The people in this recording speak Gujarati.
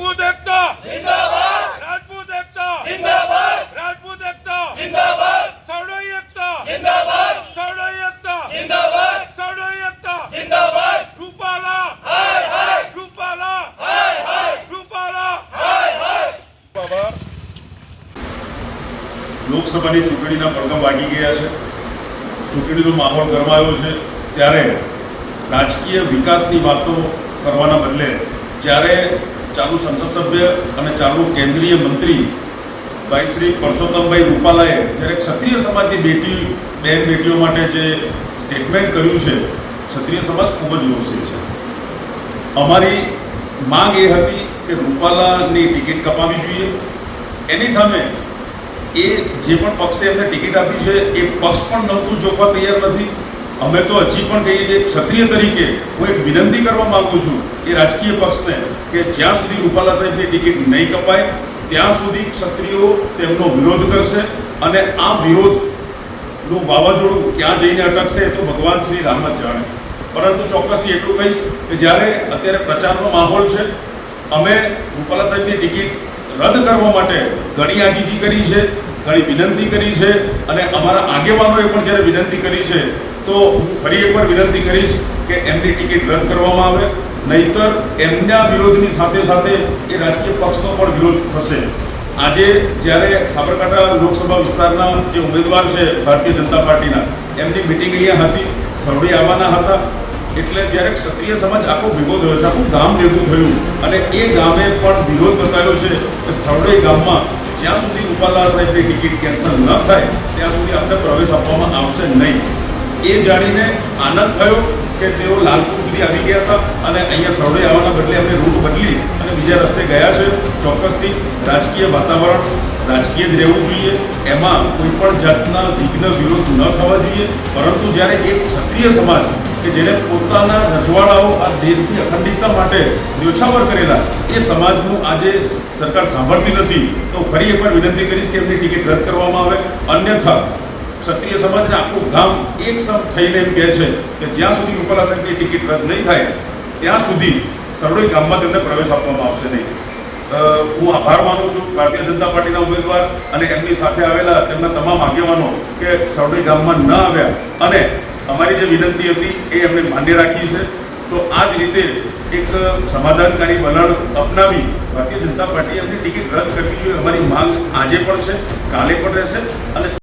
રાજપૂત એકતા. જિંદાબાદ. રાજપૂત એકતા. જિંદાબાદ. રાજપૂત એકતા. જિંદાબાદ. સૌડોઈ એકતા. જિંદાબાદ. સૌડોઈ એકતા. જિંદાબાદ. સૌડોઈ એકતા. જિંદાબાદ. રૂપાલા. હાય હાય. રૂપાલા. હાય હાય. રૂપાલા. હાય હાય. બાબા. લોકસભાની ચૂંટણીના પડઘમ વાગી ગયા છે. ચૂંટણીનો માહોલ ગરમાયો છે. ત્યારે રાજકીય વિકાસની વાતો કરવાના બદલે જ્યારે ચાલુ સંસદ સભ્ય અને ચાલુ કેન્દ્રીય મંત્રી ભાઈ શ્રી પરસોત્તમભાઈ રૂપાલાએ જ્યારે ક્ષત્રિય સમાજની બેટી, બેન બેટીઓ માટે જે સ્ટેટમેન્ટ કર્યું છે, ક્ષત્રિય સમાજ ખૂબ જ રોષે છે. અમારી માંગ એ હતી કે રૂપાલાની ટિકિટ કપાવી જોઈએ. એની સામે એ જે પણ પક્ષે એમને ટિકિટ આપી છે, એ પક્ષ પણ નમતું જોખવા તૈયાર નથી. અમે તો હજી પણ કહીએ છીએ, ક્ષત્રિય તરીકે હું એક વિનંતી કરવા માંગુ છું એ રાજકીય પક્ષને કે જ્યાં સુધી રૂપાલા સાહેબની ટિકિટ નહીં કપાય, ત્યાં સુધી ક્ષત્રિયો તેમનો વિરોધ કરશે અને આ વિરોધનું વાવાઝોડું ક્યાં જઈને અટકશે તો ભગવાન શ્રી રામ જ જાણે. પરંતુ ચોક્કસથી એટલું કહીશ કે જ્યારે અત્યારે પ્રચારનો માહોલ છે, અમે રૂપાલા સાહેબની ટિકિટ રદ કરવા માટે ઘણી આજીજી કરી છે, ઘણી વિનંતી કરી છે અને અમારા આગેવાનોએ પણ જ્યારે વિનંતી કરી છે તો હું ફરી એકવાર વિનંતી કરીશ કે એમની ટિકિટ રદ કરવામાં આવે, નહીતર એમના વિરોધની સાથે સાથે એ રાજકીય પક્ષનો પણ વિરોધ થશે. આજે જ્યારે સાબરકાંઠા લોકસભા વિસ્તારના જે ઉમેદવાર છે ભારતીય જનતા પાર્ટીના, એમની મિટિંગ અહીંયા હતી, સર્વે આવવાના હતા. એટલે જ્યારે ક્ષત્રિય સમાજ આખો ભેગો થયો છે, આખું ગામ ભેગું થયું, અને એ ગામે પણ વિરોધ બતાવ્યો છે કે સવડે ગામમાં જ્યાં સુધી રૂપાલા સાહેબની ટિકિટ કેન્સલ ન થાય, ત્યાં સુધી આપણે પ્રવેશ આપવામાં આવશે નહીં. એ જાણીને આનંદ થયો કે તેઓ લાલપુર સુધી આવી ગયા હતા અને અહીંયા સવડે આવવાના બદલે એમને રૂટ બદલી અને બીજા રસ્તે ગયા છે. ચોક્કસથી રાજકીય વાતાવરણ, રાજકીય જ રહેવું જોઈએ. એમાં કોઈ પણ જાતના વિઘ્ન, વિરોધ ન થવા જોઈએ. પરંતુ જ્યારે એક ક્ષત્રિય સમાજ કે જેને પોતાના રજવાડાઓ આ દેશની અખંડિતતા માટે ન્યોછાવર કરેલા એ સમાજનું આજે સરકાર સાંભળતી નથી, તો ફરી એકવાર વિનંતી કરીશ કે એમની ટિકિટ રદ કરવામાં આવે. અન્યથા ક્ષત્રિય સમાજને આખું ગામ એક સમ થઈને કહે છે કે જ્યાં સુધી રૂપાલા સાહેબની ટિકિટ રદ નહીં થાય, ત્યાં સુધી સરોડી ગામમાં તેમને પ્રવેશ આપવામાં આવશે નહીં. હું આભાર માનું છું ભારતીય જનતા પાર્ટીના ઉમેદવાર અને એમની સાથે આવેલા તેમના તમામ આગેવાનો કે સરોડી ગામમાં ન આવ્યા. અને અમારી જે વિનંતી હતી એ એમને માન્ય રાખી છે તો આ જ રીતે એક સમાધાનકારી વલણ અપનાવી ભારતીય જનતા પાર્ટીએ એમની ટિકિટ રદ કરવી જોઈએ. અમારી માંગ આજે પણ છે, કાલે પણ રહેશે અને